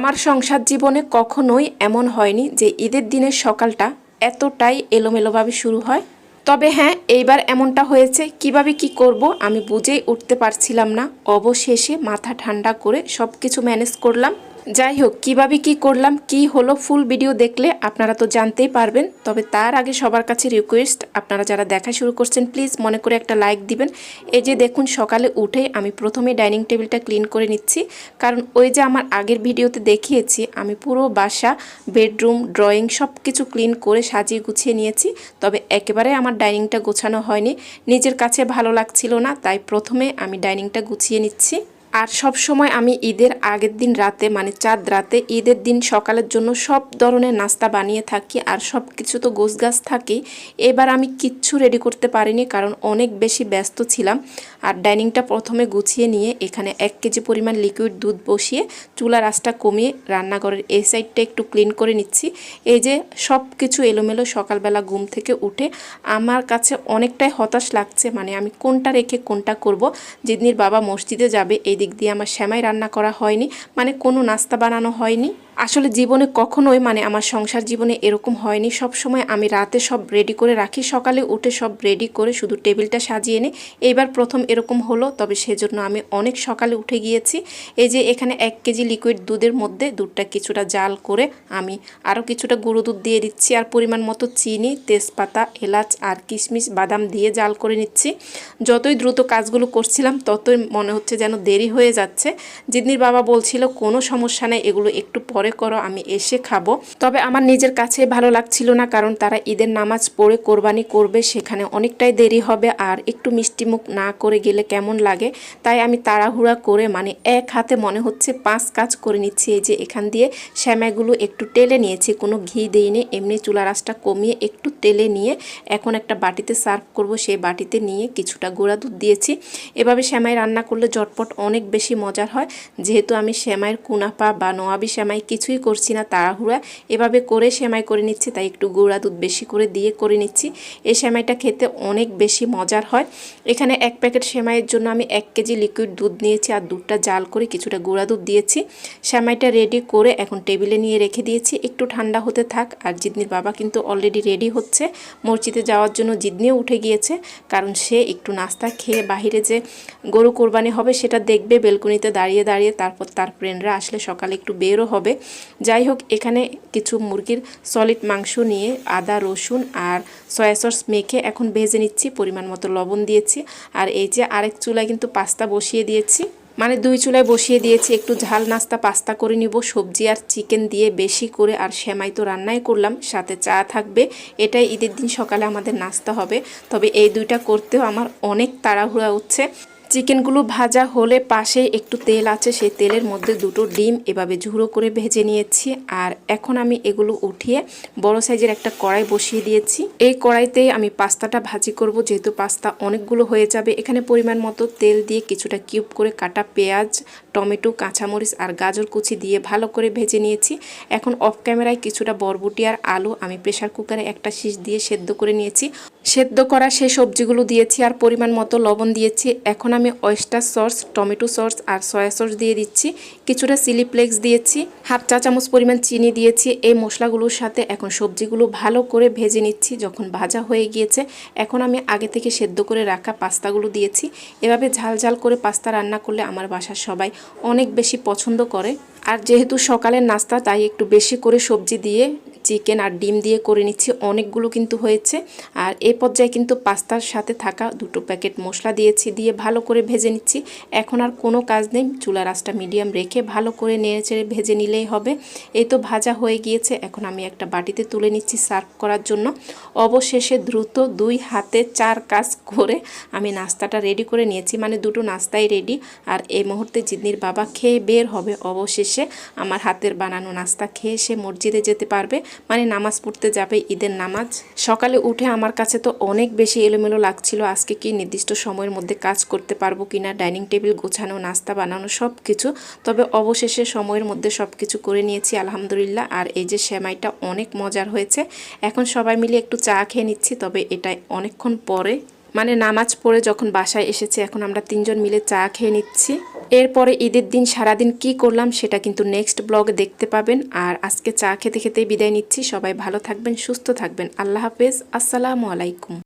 আমার সংসার জীবনে কখনোই এমন হয়নি যে ঈদের দিনের সকালটা এতটাই এলোমেলোভাবে শুরু হয়। তবে হ্যাঁ এইবার এমনটা হয়েছে, কীভাবে কি করব আমি বুঝেই উঠতে পারছিলাম না। অবশেষে মাথা ঠান্ডা করে সব কিছু ম্যানেজ করলাম। যাই হোক কীভাবে কি করলাম, কি হলো ফুল ভিডিও দেখলে আপনারা তো জানতেই পারবেন। তবে তার আগে সবার কাছে রিকোয়েস্ট আপনারা যারা দেখা শুরু করছেন প্লিজ মনে করে একটা লাইক দিবেন। এই যে দেখুন, সকালে উঠে আমি প্রথমে ডাইনিং টেবিলটা ক্লিন করে নিচ্ছি। কারণ ওই যে আমার আগের ভিডিওতে দেখিয়েছি, আমি পুরো বাসা বেডরুম ড্রয়িং সব কিছু ক্লিন করে সাজিয়ে গুছিয়ে নিয়েছি। তবে একেবারে আমার ডাইনিংটা গোছানো হয়নি। নিজের কাছে ভালো লাগছিল না, তাই প্রথমে আমি ডাইনিংটা গুছিয়ে নিচ্ছি। আর সব সময় আমি ঈদের আগের দিন রাতে মানে চাঁদ রাতে, ঈদের দিন সকালের জন্য সব ধরনের নাস্তা বানিয়ে থাকি আর সব কিছু তো গোছ গাছ থাকি। এবার আমি কিচ্ছু রেডি করতে পারিনি কারণ অনেক বেশি ব্যস্ত ছিলাম। আর ডাইনিংটা প্রথমে গুছিয়ে নিয়ে এখানে এক কেজি পরিমাণ লিকুইড দুধ বসিয়ে চুলা আঁচটা কমিয়ে রান্নাঘরের এই সাইডটা একটু ক্লিন করে নিচ্ছি। এই যে সব কিছু এলোমেলো সকালবেলা ঘুম থেকে উঠে আমার কাছে অনেকটাই হতাশ লাগছে মানে আমি কোনটা রেখে কোনটা করব? যেদিনের বাবা মসজিদে যাবে, এই দিক দিয়ে আমার শ্যামাই রান্না করা হয়নি মানে কোনো নাস্তা বানানো হয়নি। আসলে জীবনে কখনোই মানে আমার সংসার জীবনে এরকম হয়নি। সব সময় আমি রাতে সব রেডি করে রাখি। সকালে উঠে সব রেডি করে শুধু টেবিলটা সাজিয়ে নিই। এইবার প্রথম এরকম হলো, তবে সেজন্য আমি অনেক সকালে উঠে গিয়েছি। এই যে এখানে এক কেজি লিকুইড দুধের মধ্যে দুধটা কিছুটা জাল করে আমি আরও কিছুটা গুঁড়ো দুধ দিয়ে দিচ্ছি আর পরিমাণ মতো চিনি, তেজপাতা, এলাচ আর কিশমিশ, বাদাম দিয়ে জাল করে নিচ্ছি। যতই দ্রুত কাজগুলো করছিলাম, ততই মনে হচ্ছে যেন দেরি হয়ে যাচ্ছে। জিদনির বাবা বলছিল, কোনো সমস্যা নেই, এগুলো একটু পরে করো, আমি এসে খাব। তবে আমার নিজের কাছে ভালো লাগছিল না, কারণ তারা ঈদের নামাজ পড়ে কোরবানি করবে, সেখানে অনেকটাই দেরি হবে আর একটু মিষ্টিমুখ না করে গেলে কেমন লাগে? তাই আমি তাড়াহুড়া করে মানে এক হাতে মনে হচ্ছে পাঁচ কাজ করে নিচ্ছি, এই যে এখান দিয়ে শ্যামাগুলো একটু টেলে নিয়েছি, কোনো ঘি দিইনি, এমনি চুলা রাসটা কমিয়ে একটু তেলে নিয়ে এখন একটা বাটিতে সার্ভ করব, সেই বাটিতে নিয়ে কিছুটা গুঁড়া দুধ দিয়েছি। এভাবে শ্যামাই রান্না করলে জটপট অনেক বেশি মজার হয়, যেহেতু আমি শ্যামাইয়ের কুনাপা বা নোয়াবি শ্যামাই কিছুই করছি না, তাড়াহুড়া। এভাবে করে সেমাই করে নিচ্ছি, তাই একটু গুঁড়া দুধ বেশি করে দিয়ে করে নিচ্ছি। এই সেমাইটা খেতে অনেক বেশি মজার হয়। এখানে এক প্যাকেট সেমাইয়ের জন্য আমি এক কেজি লিকুইড দুধ নিয়েছি আর দুধটা জাল করে কিছুটা গুঁড়া দুধ দিয়েছি। সেমাইটা রেডি করে এখন টেবিলে নিয়ে রেখে দিয়েছি। একটু ঠান্ডা হতে থাক, আর জিদনির বাবা কিন্তু অলরেডি রেডি হচ্ছে। মসজিদে যাওয়ার জন্য জিদনিও উঠে গিয়েছে, কারণ সে একটু নাস্তা খেয়ে বাহিরে যে গরু কোরবানি হবে সেটা দেখবে, বেলকুনিতে দাঁড়িয়ে দাঁড়িয়ে, তারপর তার ফ্রেন্ডরা আসলে সকালে একটু বেরও হবে। যাই হোক এখানে কিছু মুরগির সলিড মাংস নিয়ে আদা, রসুন আর সয়া সস মেখে এখন ভেজে নিচ্ছি, পরিমাণ মতো লবণ দিয়েছি। আর এই যে আরেক চুলায় কিন্তু পাস্তা বসিয়ে দিয়েছি। মানে দুই চুলায় বসিয়ে দিয়েছি, একটু ঝাল নাস্তা পাস্তা করে নিব। সবজি আর চিকেন দিয়ে বেশি করে আর সেমাই তো রান্নাই করলাম, সাথে চা থাকবে। এটাই ঈদের দিন সকালে আমাদের নাস্তা হবে। তবে এই দুইটা করতেও আমার অনেক তাড়াহুড়া হচ্ছে। চিকেনগুলো ভাজা হলে পাশে একটু তেল আছে, সেই তেলের মধ্যে দুটো ডিম এভাবে ঝুড়ো করে ভেজে নিয়েছি। আর এখন আমি এগুলো উঠিয়ে বড় সাইজের একটা কড়াই বসিয়ে দিয়েছি। এই কড়াইতেই আমি পাস্তাটা ভাজি করব, যেহেতু পাস্তা অনেকগুলো হয়ে যাবে। এখানে পরিমাণ মতো তেল দিয়ে কিছুটা কিউব করে কাটা পেঁয়াজ, টমেটো, কাঁচামরিচ আর গাজর কুচি দিয়ে ভালো করে ভেজে নিয়েছি। এখন অফ ক্যামেরায় কিছুটা বরবটি আর আলু আমি প্রেশার কুকারে একটা শীষ দিয়ে সেদ্ধ করে নিয়েছি। সেদ্ধ করা সেই সবজিগুলো দিয়েছি আর পরিমাণ মতো লবণ দিয়েছি। এখন আমি অয়েস্টার সস টমেটো সস আর সয়া সস দিয়ে দিচ্ছি। কিছুটা চিলি ফ্লেক্স দিয়েছি হাফ চা চামচ পরিমাণ চিনি দিয়েছি। এই মশলাগুলোর সাথে এখন সবজিগুলো ভালো করে ভেজে নিচ্ছি, যখন ভাজা হয়ে গিয়েছে। এখন আমি আগে থেকে সেদ্ধ করে রাখা পাস্তাগুলো দিয়েছি। এভাবে ঝাল ঝাল করে পাস্তা রান্না করলে আমার বাসার সবাই অনেক বেশি পছন্দ করে। আর যেহেতু সকালের নাস্তা, তাই একটু বেশি করে সবজি দিয়ে চিকেন আর ডিম দিয়ে করে নিচ্ছি। অনেকগুলো কিন্তু হয়েছে। আর এ পর্যায়ে কিন্তু পাস্তার সাথে থাকা দুটো প্যাকেট মশলা দিয়েছি, দিয়ে ভালো করে ভেজে নিচ্ছি। এখন আর কোনো কাজ নেই। চুলা রাসটা মিডিয়াম রেখে ভালো করে নেড়ে চেড়ে ভেজে নিলেই হবে। এই তো ভাজা হয়ে গিয়েছে। এখন আমি একটা বাটিতে তুলে নিচ্ছি সার্ভ করার জন্য। অবশেষে দ্রুত দুই হাতে চার কাজ করে আমি নাস্তাটা রেডি করে নিয়েছি। মানে দুটো নাস্তাই রেডি। আর এই মুহূর্তে জিদনির বাবা খেয়ে বের হবে। অবশেষে আমার হাতের বানানো নাস্তা খেয়ে সে মসজিদে যেতে পারবে। মানে নামাজ পড়তে যাবে ঈদের নামাজ। সকালে উঠে আমার কাছে তো অনেক বেশি এলোমেলো লাগছিল আজকে কি নির্দিষ্ট সময়ের মধ্যে কাজ করতে পারব কিনা, ডাইনিং টেবিল গোছানো, নাস্তা বানানো সব কিছু তবে অবশেষে সময়ের মধ্যে সব কিছু করে নিয়েছি, আলহামদুলিল্লাহ। আর এই যে সেমাইটা অনেক মজার হয়েছে। এখন সবাই মিলে একটু চা খেয়ে নিচ্ছি, তবে এটা অনেকক্ষণ পরে। মানে নামাজ পড়ে যখন বাসায় এসেছে, এখন আমরা তিনজন মিলে চা খেয়ে নিচ্ছি। এরপরে ঈদের দিন সারাদিন কি করলাম সেটা কিন্তু নেক্সট ব্লগে দেখতে পাবেন। আর আজকে চা খেতে খেতে বিদায় নিচ্ছি। সবাই ভালো থাকবেন, সুস্থ থাকবেন। আল্লাহ হাফেজ। আসসালামু আলাইকুম।